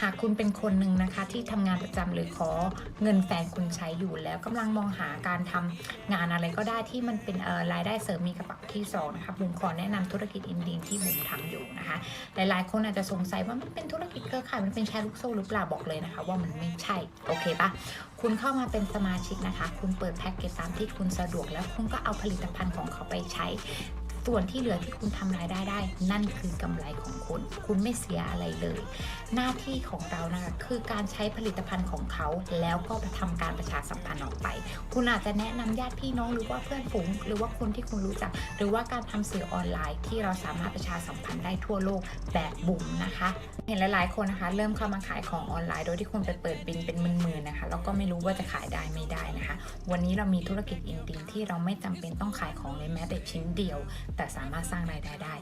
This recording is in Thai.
หากคุณเป็นคนหนึ่งนะคะที่ทำงานประจำหรือขอเงินแฟนคุณใช้อยู่แล้วกำลังมองหาการทำงานอะไรก็ได้ที่มันเป็นรายได้เสริมมีกระเป๋าที่สองนะคะบุ๋มขอแนะนำธุรกิจอินดีนที่บุ๋มทำอยู่นะคะ หลายๆ คนอาจจะสงสัยว่ามันเป็นธุรกิจเครือข่ายมันเป็นแชร์ลูกโซ่หรือเปล่าบอกเลยนะคะ ว่ามันไม่ใช่โอเคปะคุณเข้ามาเป็นสมาชิกนะคะ คุณเปิดแพ็กเกจตามที่คุณสะดวกแล้วคุณก็เอาผลิตภัณฑ์ของเขาไปใช้ ส่วนที่เหลือที่คุณทำรายได้ได้ นั่นคือกำไรของคุณ คุณไม่เสียอะไรเลย หน้าที่ของเรานะคะคือการใช้ผลิตภัณฑ์ของเขาแล้วก็ไปทำการประชาสัมพันธ์ออกไป คุณอาจจะแนะนำญาติพี่น้องหรือว่าเพื่อนฝูง หรือว่าคนที่คุณรู้จัก หรือว่าการทำสื่อออนไลน์ ที่เราสามารถประชาสัมพันธ์ได้ทั่วโลกแบบบุ๋มนะคะ เห็นหลายๆคนนะคะ เริ่มเข้ามาขายของออนไลน์ โดยที่คุณไปเปิดบินเป็นหมื่นๆนะคะแล้วก็ไม่รู้ว่าจะขายได้ไม่ได้นะคะ วันนี้เรามีธุรกิจอินดีที่เราไม่จำเป็นต้องขายของเลยแม้แต่ชิ้นเดียว แต่สามารถสร้างรายได้ได้